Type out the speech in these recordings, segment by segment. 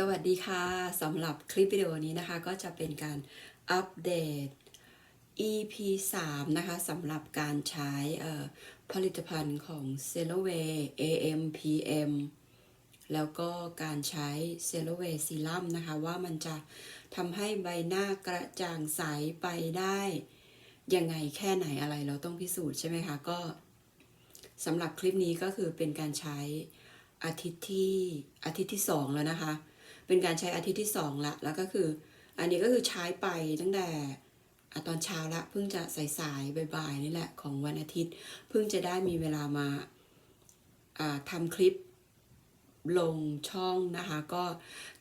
สวัสดีค่ะสำหรับคลิปวิดีโอนี้นะคะ ก็จะเป็นการอัปเดต EP 3 นะคะสำหรับการใช้ผลิตภัณฑ์ของ c e l o w a y AM PM แล้วก็การใช้ c e l o w a y Serum นะคะ ว่ามันจะทำให้ใบหน้ากระจ่างใสไปได้ยังไงแค่ไหนอะไรเราต้องพิสูจน์ใช่ไหมคะ ก็สำหรับคลิปนี้ก็คือเป็นการใช้อาทิตย์ที่อาทิตย์ที่สองแล้วนะคะ เป็นการใช้อาทิตย์ที่สองละแล้วก็คือ อันนี้ก็คือใช้ไปตั้งแต่ตอนเช้าละเพิ่งจะสายๆบ่ายๆนี่แหละของวันอาทิตย์ เพิ่งจะได้มีเวลามาทำคลิปลงช่องนะคะก็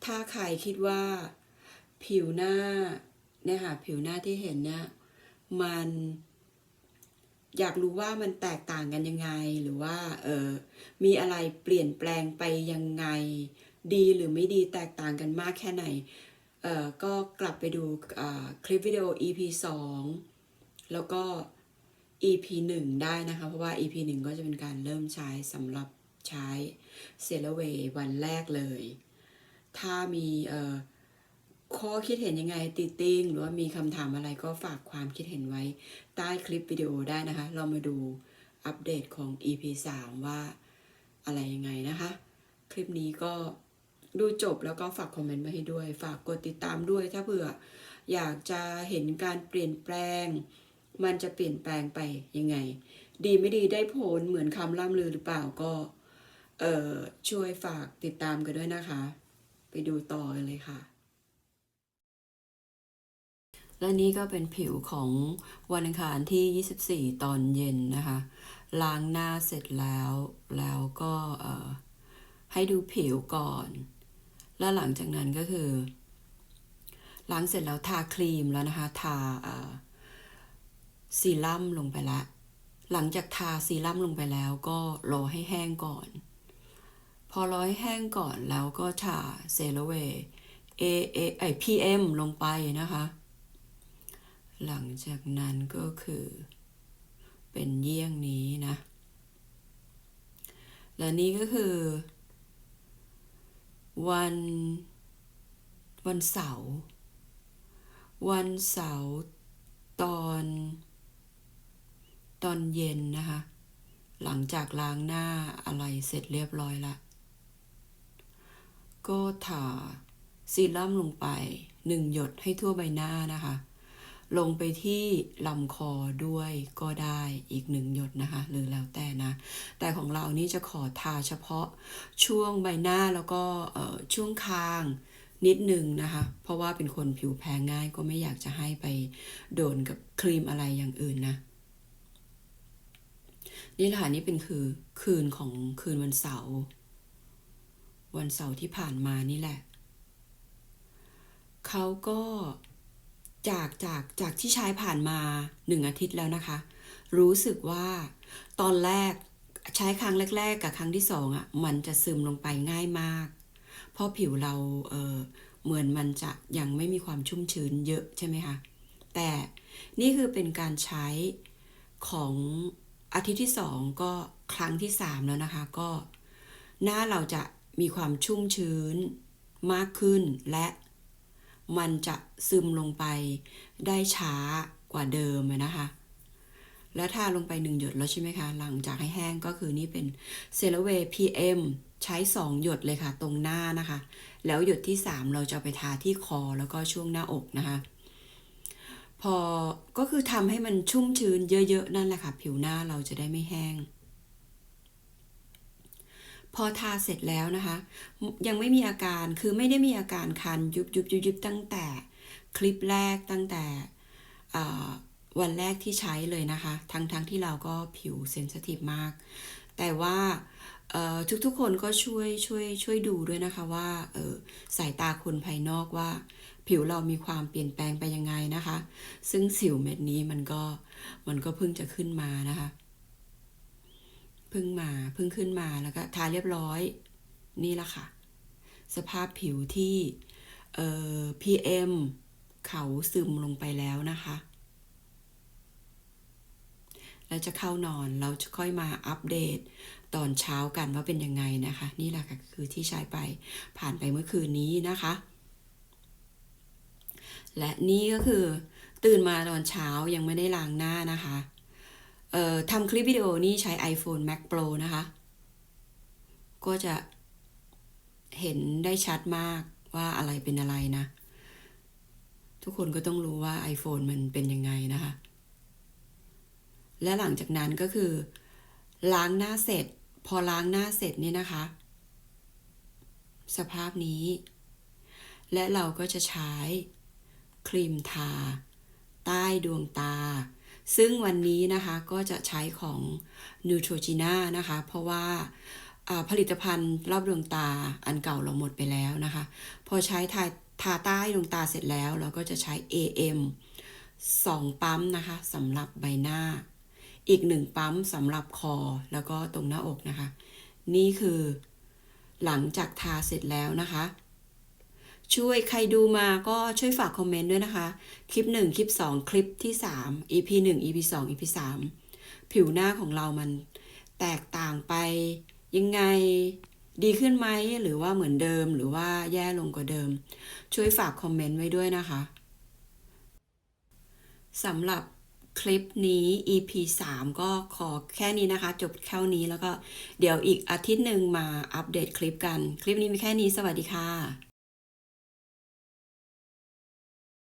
ถ้าใครคิดว่าผิวหน้าเนี่ยค่ะผิวหน้าที่เห็นเนี่ยมันอยากรู้ว่ามันแตกต่างกันยังไงหรือว่าเออมีอะไรเปลี่ยนแปลงไปยังไง ดีหรือไม่ดีแตกต่างกันมากแค่ไหนเอ่อก็กลับไปดูคลิปวิดีโอ EP 2 แล้วก็ EP 1 ได้นะคะ เพราะว่า EP 1 ก็จะเป็นการเริ่มใช้สำหรับใช้เซเลเววันแรกเลย ถ้ามีข้อคิดเห็นยังไงติดติงหรือว่ามีคำถามอะไรก็ฝากความคิดเห็นไว้ใต้คลิปวิดีโอได้นะคะ เรามาดูอัปเดตของ EP 3 ว่าอะไรยังไงนะคะ คลิปนี้ก็ ดูจบแล้วก็ฝากคอมเมนต์มาให้ด้วย ฝากกดติดตามด้วยถ้าเผื่ออยากจะเห็นการเปลี่ยนแปลง มันจะเปลี่ยนแปลงไปยังไง ดีไม่ดีได้ผลเหมือนคำล่ำลือหรือเปล่าก็เอ่อช่วยฝากติดตามกันด้วยนะคะ ไปดูต่อกันเลยค่ะ และนี่ก็เป็นผิวของวันอังคารที่ 24 ตอนเย็นนะคะ ล้างหน้าเสร็จแล้วแล้วก็ให้ดูผิวก่อน แล้วหลังจากนั้นก็คือล้างเสร็จแล้วทาครีมแล้วนะคะ ทาซีรั่มลงไปละ หลังจากทาซีรั่มลงไปแล้วก็รอให้แห้งก่อน พอรอให้แห้งก่อนแล้วก็ทาเซรั่มเอเอไอพีเอ็มลงไปนะคะ หลังจากนั้นก็คือ เป็นเยี่ยงนี้นะ และนี่ก็คือ วัน วันเสาร์วันเสาร์ตอน ตอนเย็นนะคะ หลังจากล้างหน้าอะไรเสร็จเรียบร้อยละ ก็ทาซีรั่มลงไปหนึ่งหยดให้ทั่วใบหน้านะคะ ลงไปที่ลำคอด้วยก็ได้อีกหนึ่งหยดนะคะ หรือแล้วแต่นะ แต่ของเรานี่จะขอทาเฉพาะช่วงใบหน้าแล้วก็ช่วงคางนิดนึงนะคะ เพราะว่าเป็นคนผิวแพ้ง่ายก็ไม่อยากจะให้ไปโดนกับครีมอะไรอย่างอื่นนะ นี่แหละค่ะนี่เป็นคือคืนของคืนวันเสาร์วันเสาร์ที่ผ่านมานี่แหละ เขาก็ จากจากจากที่ใช้ผ่านมาหนึ่งอาทิตย์แล้วนะคะ รู้สึกว่าตอนแรกใช้ครั้งแรก ๆ กับครั้งที่สองอะมันจะซึมลงไปง่ายมาก เพราะผิวเราเออเหมือนมันจะยังไม่มีความชุ่มชื้นเยอะใช่ไหมคะแต่นี่คือเป็นการใช้ของอาทิตย์ที่สองก็ครั้งที่สามแล้วนะคะก็หน้าเราจะมีความชุ่มชื้นมากขึ้นและ มันจะซึมลงไปได้ช้ากว่าเดิมนะคะ แล้วทาลงไปหนึ่งหยดแล้วใช่ไหมคะ หลังจากให้แห้งก็คือนี่เป็นเซเลเว PM ใช้ 2 หยดเลยค่ะ ตรงหน้านะคะ แล้วหยดที่ 3 เราจะไปทาที่คอแล้วก็ช่วงหน้าอกนะคะ พอก็คือทำให้มันชุ่มชื้นเยอะๆ นั่นแหละค่ะ ผิวหน้าเราจะได้ไม่แห้ง พอทาเสร็จแล้วนะคะ ยังไม่มีอาการคือไม่ได้มีอาการคันยุบยุบยุบยุบตั้งแต่คลิปแรกตั้งแต่วันแรกที่ใช้เลยนะคะ ทั้งทั้งที่เราก็ผิวเซนซิทีฟมาก แต่ว่าเอ่อทุกๆคนก็ช่วยช่วยช่วยดูด้วยนะคะว่าสายตาคนภายนอกว่า ผิวเรามีความเปลี่ยนแปลงไปยังไงนะคะ ซึ่งสิวเม็ดนี้มันก็มันก็เพิ่งจะขึ้นมานะคะ พิ่งมาเพิ่งขึ้นมาแล้วก็ทาเรียบร้อย นี่แหละค่ะ สภาพผิวที่เอ่อ PM เขาซึมลงไปแล้วนะคะ แล้วจะเข้านอนเราจะค่อยมาอัปเดตตอนเช้ากันว่าเป็นยังไงนะคะ นี่แหละค่ะคือที่ใช้ไปผ่านไปเมื่อคืนนี้นะคะ และนี่ก็คือตื่นมาตอนเช้ายังไม่ได้ล้างหน้านะคะ ทำคลิปวิดีโอนี่ใช้ iPhone Mac Pro นะคะ ก็จะเห็นได้ชัดมากว่าอะไรเป็นอะไรนะ ทุกคนก็ต้องรู้ว่า iPhone มันเป็นยังไงนะคะ และหลังจากนั้นก็คือ ล้างหน้าเสร็จ พอล้างหน้าเสร็จเนี่ยนะคะ สภาพนี้ และเราก็จะใช้ครีมทา ใต้ดวงตา ซึ่งวันนี้นะคะก็จะใช้ของ Neutrogena นะคะ เพราะว่าผลิตภัณฑ์รอบดวงตาอันเก่าเราหมดไปแล้วนะคะ พอใช้ทาทาใต้ดวงตาเสร็จแล้ว เราก็จะใช้ AM 2 ปั๊มนะคะสำหรับใบหน้า อีกหนึ่งปั๊มสำหรับคอแล้วก็ตรงหน้าอกนะคะ นี่คือหลังจากทาเสร็จแล้วนะคะ ช่วยใครดูมาก็ช่วยฝากคอมเมนต์ด้วยนะคะ คลิป 1 คลิป 2 คลิปที่ 3 EP 1 EP 2 EP 3 ผิวหน้าของเรามันแตกต่างไป ยังไงดีขึ้นไหมหรือว่าเหมือนเดิมหรือว่าแย่ลงกว่าเดิม ช่วยฝากคอมเมนต์ไว้ด้วยนะคะสำหรับคลิปนี้ EP 3 ก็ขอแค่นี้นะคะ จบแค่นี้แล้วก็เดี๋ยวอีกอาทิตย์หนึ่งมาอัปเดตคลิปกัน คลิปนี้มีแค่นี้สวัสดีค่ะ